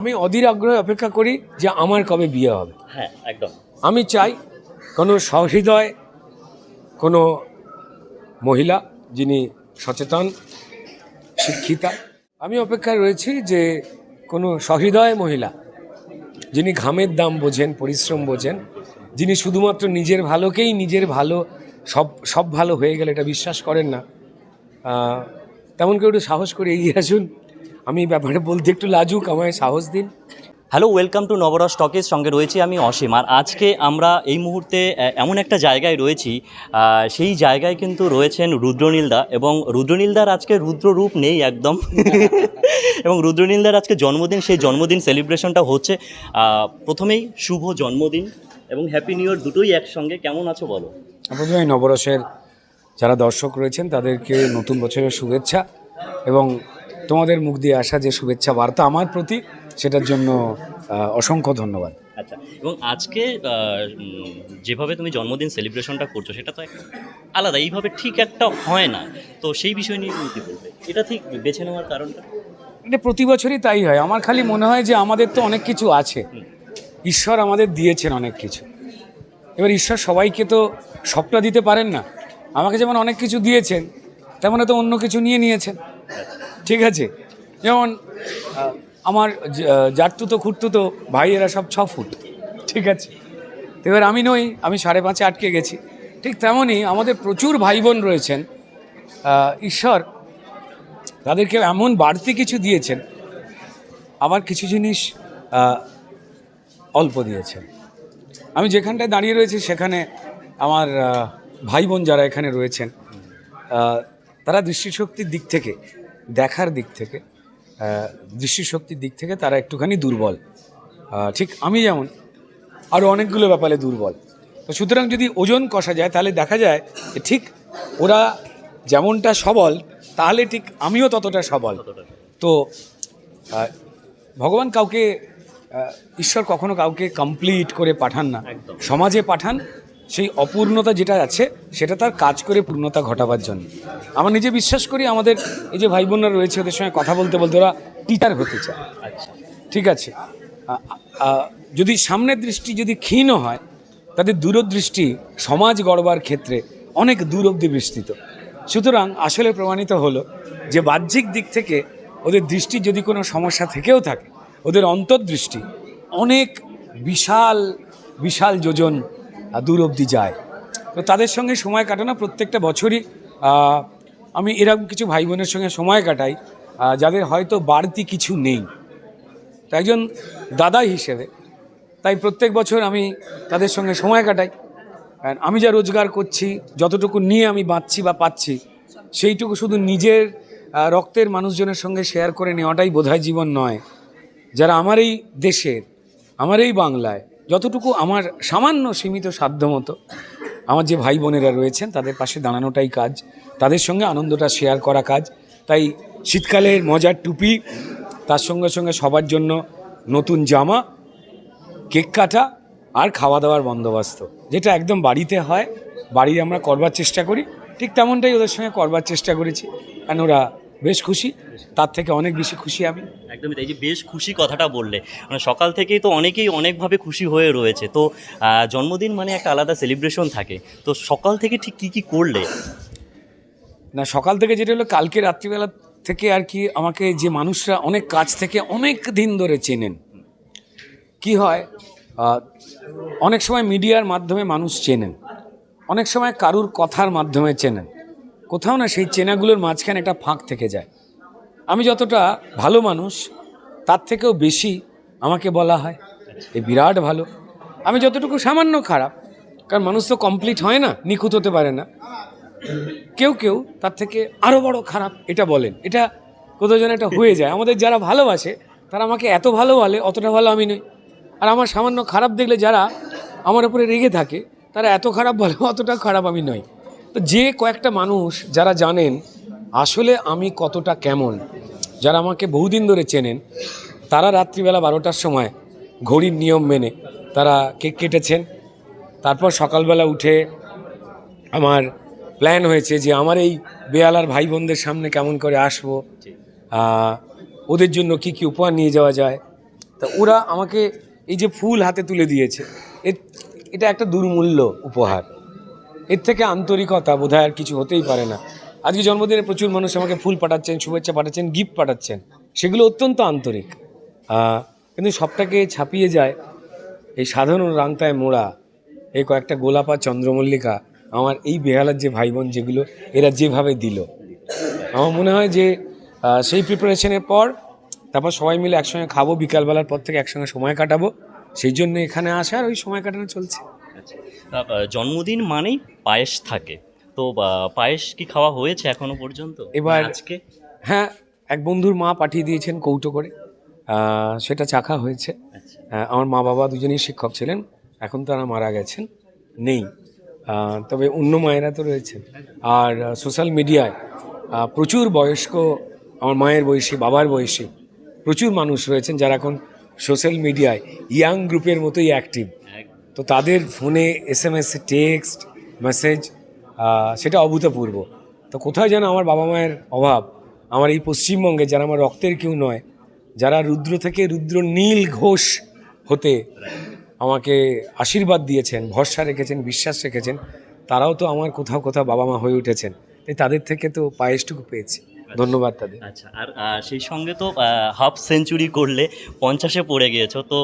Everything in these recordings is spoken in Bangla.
আমি অধীর আগ্রহে অপেক্ষা করি যে আমার কবে বিয়ে হবে। হ্যাঁ একদম। আমি চাই কোনো সহৃদয় কোনো মহিলা যিনি সচেতন শিক্ষিতা। আমি অপেক্ষায় রয়েছি যে কোনো সহৃদয় মহিলা যিনি ঘামের দাম বোঝেন পরিশ্রম বোঝেন যিনি শুধুমাত্র নিজের ভালোকেই নিজের ভালো সব সব ভালো হয়ে গেলে এটা বিশ্বাস করেন না তেমন কেউ একটু সাহস করে এগিয়ে আসুন। আমি এই ব্যাপারে বলতে একটু লাজুক আমায় সাহস দিন। হ্যালো ওয়েলকাম টু নবরস টকের সঙ্গে রয়েছি আমি অসীম। আর আজকে আমরা এই মুহূর্তে এমন একটা জায়গায় রয়েছি সেই জায়গায় কিন্তু রয়েছেন রুদ্রনীলদা এবং রুদ্রনীলদার আজকে রুদ্র রূপ নেই একদম। এবং রুদ্রনীলদার আজকে জন্মদিন সেই জন্মদিন সেলিব্রেশনটা হচ্ছে প্রথমেই শুভ জন্মদিন এবং হ্যাপি নিউ ইয়ার দুটোই একসঙ্গে। কেমন আছো বলো? প্রথমে নবরসের যারা দর্শক রয়েছেন তাদেরকে নতুন বছরের শুভেচ্ছা এবং তোমাদের মুখ দিয়ে আসা যে শুভেচ্ছা বার্তা আমার প্রতি সেটার জন্য অসংখ্য ধন্যবাদ। আচ্ছা এবং আজকে যেভাবে তুমি জন্মদিন সেলিব্রেশনটা করছ সেটা তো আলাদা এইভাবে ঠিক একটা হয় না। তো সেই বিষয় নিয়ে তুমি কি বলবে? এটা ঠিক বেছে নেওয়ার কারণটা? এটা প্রতি বছরই তাই হয়। আমার খালি মনে হয় যে আমাদের তো অনেক কিছু আছে। ঈশ্বর আমাদের দিয়েছেন অনেক কিছু। এবার ঈশ্বর সবাইকে তো সবটা দিতে পারেন না। আমাকে যেমন অনেক কিছু দিয়েছেন তেমন তো অন্য কিছু নিয়ে নিয়েছেন। ঠিক আছে। যেমন আমার জাটতুতো খুঁড়তুতো ভাইয়েরা সব ছ ফুট। ঠিক আছে। এবার আমি নই, আমি সাড়ে পাঁচে আটকে গেছি। ঠিক তেমনই আমাদের প্রচুর ভাই বোন রয়েছেন ঈশ্বর, তাদেরকে এমন বাড়তি কিছু দিয়েছেন। আবার কিছু জিনিস অল্প দিয়েছেন। আমি যেখানটায় দাঁড়িয়ে রয়েছি, সেখানে আমার ভাই বোন যারা এখানে রয়েছেন তারা দৃষ্টিশক্তির দিক থেকে দেখার দিক থেকে দৃষ্টিশক্তির দিক থেকে তারা একটুখানি দুর্বল। ঠিক আমি যেমন আরও অনেকগুলো ব্যাপারে দুর্বল। তো সুতরাং যদি ওজন কষা যায় তাহলে দেখা যায় যে ঠিক ওরা যেমনটা সবল তাহলে ঠিক আমিও ততটা সবল। তো ভগবান কাউকে ঈশ্বর কখনো কাউকে কমপ্লিট করে পাঠান না। সমাজে পাঠান সেই অপূর্ণতা যেটা আছে সেটা তার কাজ করে পূর্ণতা ঘটাবার জন্য। আমার নিজে বিশ্বাস করি আমাদের এই যে ভাই বোনরা রয়েছে ওদের সঙ্গে কথা বলতে বলতে ওরা টিচার হতে চায়। আচ্ছা। ঠিক আছে? যদি সামনের দৃষ্টি যদি ক্ষীণ হয় তাদের দূরদৃষ্টি সমাজ গড়বার ক্ষেত্রে অনেক দূর অব্দি বিস্তৃত। সুতরাং আসলে প্রমাণিত হলো যে বাহ্যিক দিক থেকে ওদের দৃষ্টির যদি কোনো সমস্যা থেকেও থাকে ওদের অন্তর্দৃষ্টি অনেক বিশাল বিশাল যোজন দূর অব্দি যায়। তো তাদের সঙ্গে সময় কাটানো প্রত্যেকটা বছরই আমি এরকম কিছু ভাই বোনের সঙ্গে সময় কাটাই যাদের হয়তো বাড়তি কিছু নেই। তো একজন দাদা হিসেবে, তাই প্রত্যেক বছর আমি তাদের সঙ্গে সময় কাটাই। আমি যা রোজগার করছি, যতটুকু নিয়ে আমি বাঁচছি বা পাচ্ছি, সেইটুকু শুধু নিজের রক্তের মানুষজনের সঙ্গে শেয়ার করে নেওয়াটাই বোধহয় জীবন নয়। যারা আমার এই দেশের, আমার এই বাংলায় যতটুকু আমার সামান্য সীমিত সাধ্য মতো, আমার যে ভাই বোনেরা রয়েছেন, তাদের পাশে দাঁড়ানোটাই কাজ, তাদের সঙ্গে আনন্দটা শেয়ার করা কাজ। তাই শীতকালের মজার টুপি, তার সঙ্গে সঙ্গে সবার জন্য নতুন জামা, কেক কাটা আর খাওয়া দাওয়ার বন্দোবস্ত, যেটা একদম বাড়িতে হয়, বাড়ির আমরা করবার চেষ্টা করি। ঠিক তেমনটাই ওদের সঙ্গে করবার চেষ্টা করেছি। কারণ ওরা বেশ খুশি। তার থেকে অনেক বেশি খুশি আমি। একদমই তাই যে বেশ খুশি কথাটা বললে মানে সকাল থেকেই তো অনেকেই অনেকভাবে খুশি হয়ে রয়েছে। তো জন্মদিন মানে একটা আলাদা সেলিব্রেশন থাকে। তো সকাল থেকে ঠিক কি কি করলে? না সকাল থেকে যেটা হলো কালকে রাত্রিবেলা থেকে আর কি আমাকে যে মানুষরা অনেক কাছ থেকে অনেক দিন ধরে চেনেন। কি হয় অনেক সময় মিডিয়ার মাধ্যমে মানুষ চেনেন। অনেক সময় কারুর কথার মাধ্যমে চেনেন। কোথাও না সেই চেনাগুলোর মাঝখানে একটা ফাঁক থেকে যায়। আমি যতটা ভালো মানুষ, তার থেকেও বেশি আমাকে বলা হয়। এই বিরাট ভালো। আমি যতটুকু সামান্য খারাপ, কারণ মানুষ তো কমপ্লিট হয় না, নিখুঁত হতে পারে না। কেউ কেউ তার থেকে আরও বড় খারাপ এটা বলেন। এটা কোথাও যেন এটা হয়ে যায়। আমাদের যারা ভালোবাসে, তারা আমাকে এত ভালো বলে, অতটা ভালো আমি নই। আর আমার সামান্য খারাপ দেখলে যারা আমার উপরে রেগে থাকে, তারা এত খারাপ বলে, অতটা খারাপ আমি নই। তো যে কয়েকটা মানুষ যারা জানেন আসলে আমি কতটা কেমন, যারা আমাকে বহুদিন ধরে চেনেন, তারা রাত্রিবেলা বারোটার সময় ঘড়ির নিয়ম মেনে তারা কেক কেটেছেন। তারপর সকালবেলা উঠে আমার প্ল্যান হয়েছে যে আমার এই বেয়ালার ভাই বোনদের সামনে কেমন করে আসব ওদের জন্য কি কি উপহার নিয়ে যাওয়া যায়। তা ওরা আমাকে এই যে ফুল হাতে তুলে দিয়েছে এটা একটা দুর্মূল্য উপহার। এর থেকে আন্তরিকতা বোধহয় আর কিছু হতেই পারে না। আজকে জন্মদিনে প্রচুর মানুষ আমাকে ফুল পাঠাচ্ছেন, শুভেচ্ছা পাঠাচ্ছেন গিফট পাঠাচ্ছেন। সেগুলো অত্যন্ত আন্তরিক। কিন্তু সবটাকে ছাপিয়ে যায় এই সাধারণ রাংতায় মোড়া, এই কয়েকটা গোলাপ চন্দ্রমল্লিকা, আমার এই বেহালার যে ভাই বোন যেগুলো, এরা যেভাবে দিল। আমার মনে হয় যে সেই প্রিপারেশনের পর, তারপর সবাই মিলে একসঙ্গে খাব, বিকালবেলার পর থেকে একসঙ্গে সময় কাটাবো। সেই জন্য এখানে আসা আর ওই সময় কাটানো চলছে। জন্মদিন মানেই পায়েস থাকে। তো পায়েস কি খাওয়া হয়েছে এখনও পর্যন্ত? এবার- আজকে? হ্যাঁ এক বন্ধুর মা পাঠিয়ে দিয়েছেন কৌটো করে। সেটা চাখা হয়েছে। আচ্ছা। আমার মা বাবা দুজনেই শিক্ষক ছিলেন। এখন তারা মারা গেছেন। নেই। তবে অন্য মায়েরা তো রয়েছেন। আর সোশ্যাল মিডিয়ায় প্রচুর বয়স্ক আমার মায়ের বয়সী বাবার বয়সী প্রচুর মানুষ রয়েছেন যারা এখন সোশ্যাল মিডিয়ায় ইয়াং গ্রুপের মতোই অ্যাক্টিভ তো তাদের ফোনে S M S text, message সেটা অভূতপূর্ব। তো কোথায় যেন আমার বাবা মায়ের অভাব, আমার এই পশ্চিমবঙ্গে যারা আমার রক্তের কেউ নয়, যারা রুদ্র থেকে রুদ্র নীল ঘোষ হতে আমাকে আশীর্বাদ দিয়েছেন, ভরসা রেখেছেন, বিশ্বাস রেখেছেন, তারাও তো আমার কোথাও কোথাও বাবা মা হয়ে উঠেছেন। তাই তাদের থেকে তো পায়েসটুকু পেয়েছি। ধন্যবাদ তাদের। আচ্ছা আর সেই সঙ্গে তো হাফ সেঞ্চুরি করলে পঞ্চাশে পড়ে গিয়েছো, তো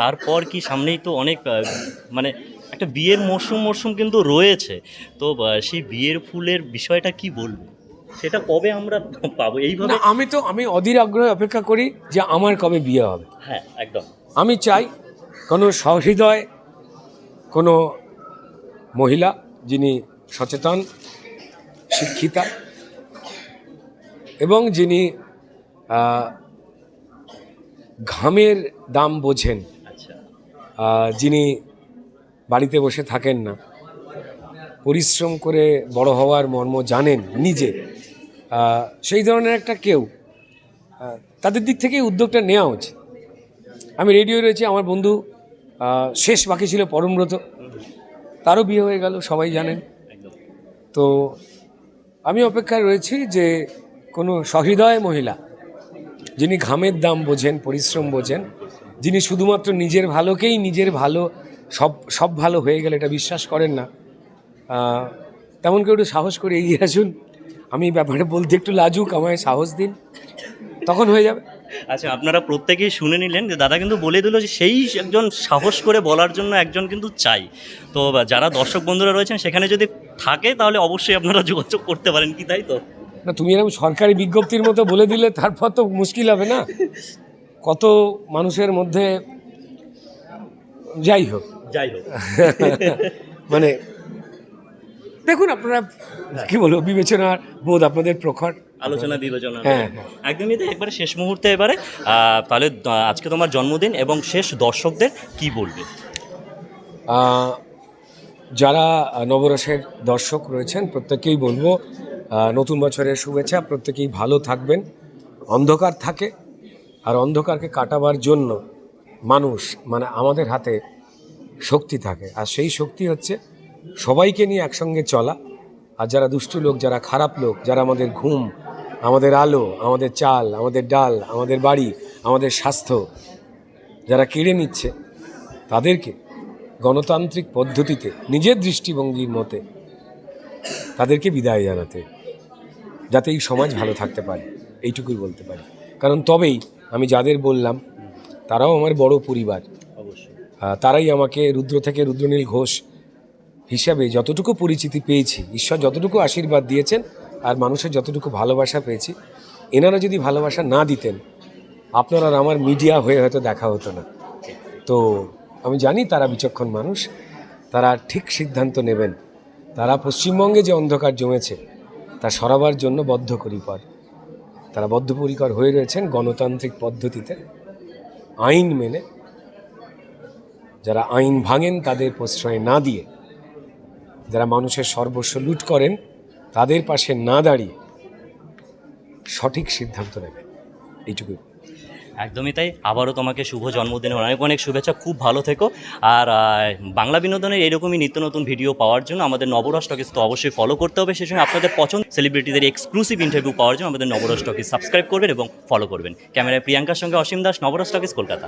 তারপর কি সামনেই তো অনেক মানে একটা বিয়ের মরশুম মরশুম কিন্তু রয়েছে। তো সেই বিয়ের ফুলের বিষয়টা কি বলব? সেটা কবে আমরা পাবো? এইভাবে আমি তো আমি অধীর আগ্রহে অপেক্ষা করি যে আমার কবে বিয়ে হবে। হ্যাঁ একদম। আমি চাই কোনো সহৃদয় কোনো মহিলা যিনি সচেতন শিক্ষিতা এবং যিনি ঘামের দাম বোঝেন। যিনি বাড়িতে বসে থাকেন না, পরিশ্রম করে বড় হওয়ার মর্ম জানেন নিজে সেই ধরনের একটা কেউ তাদের দিক থেকে উদ্যোগটা নেওয়া উচিত। আমি রেডিও রয়েছি, আমার বন্ধু শেষ বাকি ছিল পরমব্রত, তারও বিয়ে হয়ে গেল, সবাই জানেন। তো আমি অপেক্ষায় রয়েছি যে কোনো সহৃদয় মহিলা, যিনি ঘামের দাম বোঝেন, পরিশ্রম বোঝেন যিনি শুধুমাত্র নিজের ভালোকেই নিজের ভালো সব সব ভালো হয়ে গেলে এটা বিশ্বাস করেন না। তেমন কেউ একটু সাহস করে এগিয়ে আসুন। আমি ব্যাপারে বলতে একটু লাজুক আমায় সাহস দিন। তখন হয়ে যাবে। আচ্ছা আপনারা প্রত্যেকেই শুনে নিলেন যে দাদা কিন্তু বলে দিল যে সেই একজন সাহস করে বলার জন্য একজন কিন্তু চাই। তো যারা দর্শক বন্ধুরা রয়েছেন সেখানে যদি থাকে তাহলে অবশ্যই আপনারা যোগাযোগ করতে পারেন কি তাই তো? না তুমি এরকম সরকারি বিজ্ঞপ্তির মতো বলে দিলে তারপর তো মুশকিল হবে না। কত মানুষের মধ্যে যাই হোক। যাই হোক। মানে দেখুন আপনারা কি বলব বিবেচনার বোধ আপনাদের প্রখর। আলোচনা বিবেচনা। হ্যাঁ, হ্যাঁ। একদমই তো একবারে শেষ মুহূর্তে এবারে তাহলে আজকে তোমার জন্মদিন এবং শেষ দর্শকদের কি বলবে? যারা নবরসের দর্শক রয়েছেন প্রত্যেকেই বলব নতুন বছরের শুভেচ্ছা প্রত্যেকেই ভালো থাকবেন অন্ধকার থাকে। আর অন্ধকারকে কাটাবার জন্য মানুষ মানে আমাদের হাতে শক্তি থাকে। আর সেই শক্তি হচ্ছে সবাইকে নিয়ে একসঙ্গে চলা। আর যারা দুষ্টু লোক, যারা খারাপ লোক, যারা আমাদের ঘুম, আমাদের আলো, আমাদের চাল, আমাদের ডাল, আমাদের বাড়ি, আমাদের স্বাস্থ্য, যারা কেড়ে নিচ্ছে, তাদেরকে গণতান্ত্রিক পদ্ধতিতে, নিজের দৃষ্টিভঙ্গির মতে তাদেরকে বিদায় জানাতে, যাতে এই সমাজ ভালো থাকতে পারে। এইটুকুই বলতে পারি। কারণ তবেই আমি যাদের বললাম তারাও আমার বড় পরিবার। অবশ্যই। তারাই আমাকে রুদ্র থেকে রুদ্রনীল ঘোষ হিসাবে যতটুকু পরিচিতি পেয়েছি ঈশ্বর যতটুকু আশীর্বাদ দিয়েছেন আর মানুষের যতটুকু ভালোবাসা পেয়েছি এনারা যদি ভালোবাসা না দিতেন আপনারা আমার মিডিয়া হয়ে হয়তো দেখা হতো না। তো আমি জানি তারা বিচক্ষণ মানুষ তারা ঠিক সিদ্ধান্ত নেবেন। তারা পশ্চিমবঙ্গে যে অন্ধকার জমেছে তা সরাবার জন্য বদ্ধপরিকর তারা বদ্ধপরিকর হয়ে রয়েছেন গণতান্ত্রিক পদ্ধতিতে। আইন মেনে যারা আইন ভাঙেন, তাদের প্রশ্রয় না দিয়ে যারা মানুষের সর্বস্ব লুট করেন, তাদের পাশে না দাঁড়িয়ে সঠিক সিদ্ধান্ত নেবেন। এইটুকুই। একদমই তাই। আবারও তোমাকে শুভ জন্মদিনে অনেক অনেক শুভেচ্ছা। খুব ভালো থেকো। আর বাংলা বিনোদনের এরকমই নিত্য নতুন ভিডিও পাওয়ার জন্য আমাদের নবরস টকিস তো অবশ্যই ফলো করতে হবে। সেই সঙ্গে আপনাদের পছন্দ সেলিব্রিটিদের এক্সক্লুসিভ ইন্টারভিউ পাওয়ার জন্য আমাদের নবরস টকিস সাবস্ক্রাইব করবেন এবং ফলো করবেন। ক্যামেরায় প্রিয়াঙ্কার সঙ্গে অসীম দাস, নবরস টকিস কলকাতা।